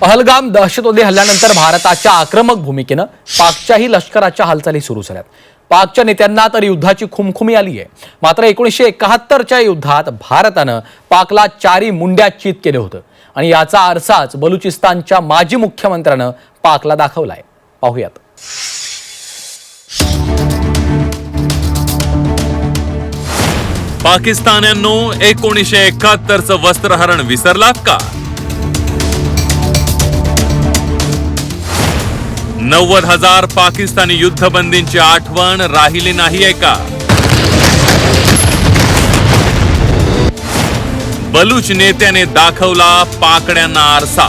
पहलगाम दहशतवादी हल्ल्यानंतर भारताच्या आक्रमक भूमिकेनं पाकच्याही लष्कराच्या हालचाली सुरू झाल्यात. पाकच्या नेत्यांना तर युद्धाची खुमखुमी आली आहे. मात्र एकोणीसशे एकाहत्तरच्या युद्धात भारतानं पाकला चारी मुंड्या चित केलं होतं. आणि याचा आरसाच बलुचिस्तानच्या माजी मुख्यमंत्र्यानं पाकला दाखवलाय. पाहूयात. पाकिस्तान्यांनो एकोणीसशे एकाहत्तरचं वस्त्रहरण विसरलात का? नव्वद हजार पाकिस्तानी युद्धबंदींची आठवण राहिली नाहीये का बलूच नेत्याने दाखवला पाकड्यांना आरसा.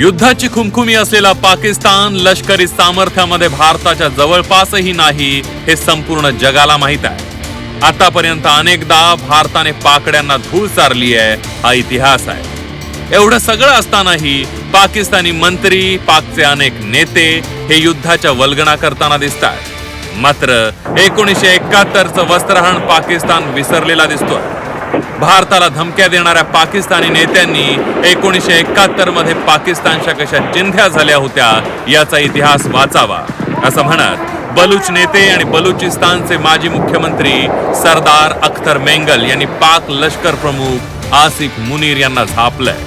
युद्धाची खुमखुमी असलेला पाकिस्तान लष्करी सामर्थ्यामध्ये भारताच्या जवळपासही नाही हे संपूर्ण जगाला माहीत आहे. आतापर्यंत अनेकदा भारताने पाकड्यांना धूळ चारली आहे हा इतिहास आहे. एवढं सगळं असतानाही पाकिस्तानी मंत्री पाकचे अनेक नेते हे युद्धाच्या वल्गणा करताना दिसतात मात्र एकोणीसशे एकाहत्तरचं वस्त्रहरण पाकिस्तान विसरलेला दिसतोय. भारताला धमक्या देणाऱ्या पाकिस्तानी नेत्यांनी एकोणीसशे एकाहत्तरमध्ये पाकिस्तानच्या कशा चिंध्या झाल्या होत्या याचा इतिहास वाचावा असं म्हणत बलूच नेते आणि बलुचिस्तानचे माजी मुख्यमंत्री सरदार अख्तर मेंगल यांनी पाक लष्कर प्रमुख आसिफ मुनीर यांना झापलंय.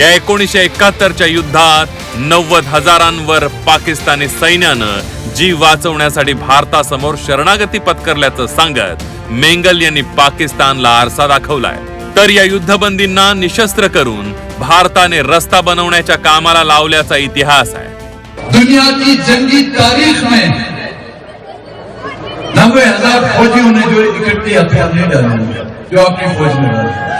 या एकोणीसशे एकाहत्तरच्या युद्धात नव्वद हजारांवर पाकिस्तानी सैन्यानं जीव वाचवण्यासाठी भारतासमोर शरणागती पत्करल्याचं सांगत मेंगल यांनी पाकिस्तानला आरसा दाखवलाय. तर या युद्धबंदींना निशस्त्र करून भारताने रस्ता बनवण्याच्या कामाला लावल्याचा इतिहास आहे. दुनिया की जंगी तारीख में नब्बे हजार फौजियों ने जो इकट्ठे हथियार नहीं डाले जो अपनी फौज में डाले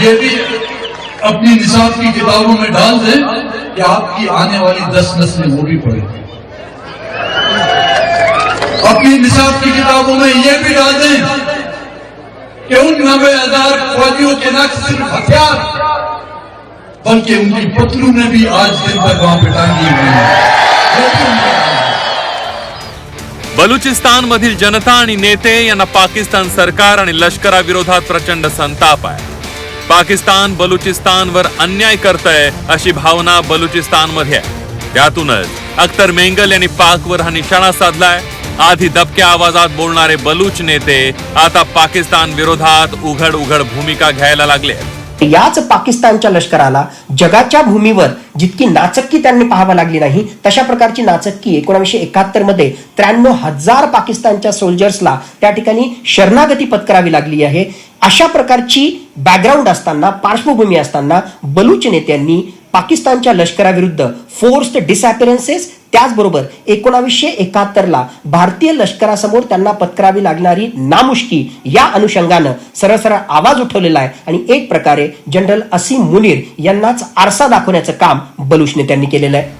ये भी अपनी निसाब की किताबों में डाल दें कि आपकी आने वाली दस नस्लें वो भी पढ़ेंगी अपनी निसाब की किताबों में ये भी डाल दें कि उन नब्बे हजार फौजियों के न सिर्फ हथियार बल्कि उनकी पतलू ने भी आज दिन तक वहां पे टांगी हुई है। बलुचिस्तान मधील जनता आणि नेते यांना पाकिस्तान सरकार आणि लष्कराविरोधात प्रचंड संताप आहे. पाकिस्तान बलुचिस्तानवर अन्याय करतय अशी भावना बलुचिस्तानमध्ये आहे. त्यातूनच अख्तर मेंगल यांनी पाकवर हा निशाणा साधलाय. आधी दबक्या आवाजात बोलणारे बलूच नेते आता पाकिस्तान विरोधात उघड उघड भूमिका घ्यायला लागले याच पाकिस्तानच्या लष्कराला जगाच्या भूमीवर जितकी नाचक्की त्यांनी पाहावी लागली नाही तशा प्रकारची नाचक्की एकोणीसशे एकाहत्तरमध्ये त्र्याण्णव हजार पाकिस्तानच्या सोल्जर्सला त्या ठिकाणी शरणागती पत्करावी लागली आहे. अशा प्रकारची बॅकग्राऊंड असताना पार्श्वभूमी असताना बलूच नेत्यांनी पाकिस्तानच्या लष्कराविरुद्ध फोर्स्ड डिसअपिरन्सेस त्याचबरोबर एकोणावीसशे एकाहत्तरला भारतीय लष्करासमोर त्यांना पत्करावी लागणारी नामुष्की या अनुषंगानं सरळ सरळ आवाज उठवलेला आहे. आणि एक प्रकारे जनरल असीम मुनीर यांनाच आरसा दाखवण्याचं काम बलूच नेत्यांनी केलेलं आहे.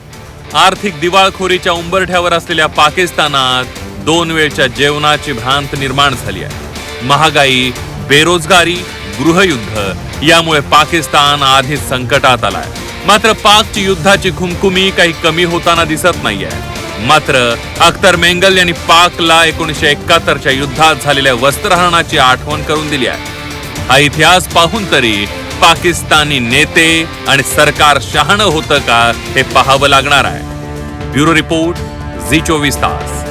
आर्थिक दिवाळखोरीच्या उंबरठ्यावर असलेल्या पाकिस्तानात दोन वेळच्या जेवणाची भ्रांत निर्माण झाली आहे. महागाई बेरोजगारी गृहयुद्ध यामुळे पाकिस्तान आधीच संकटात आलाय. मात्र पाकची युद्धाची खुमखुमी काही कमी होताना दिसत नाहीये. मात्र अख्तर मेंगल यांनी पाकला एकोणीसशे एकाहत्तरच्या युद्धात झालेल्या वस्त्रहरणाची आठवण करून दिली आहे. हा इतिहास पाहून तरी पाकिस्तानी नेते आणि सरकार शहाणं होतं का हे पाहावं लागणार आहे. ब्युरो रिपोर्ट झी चोवीस तास.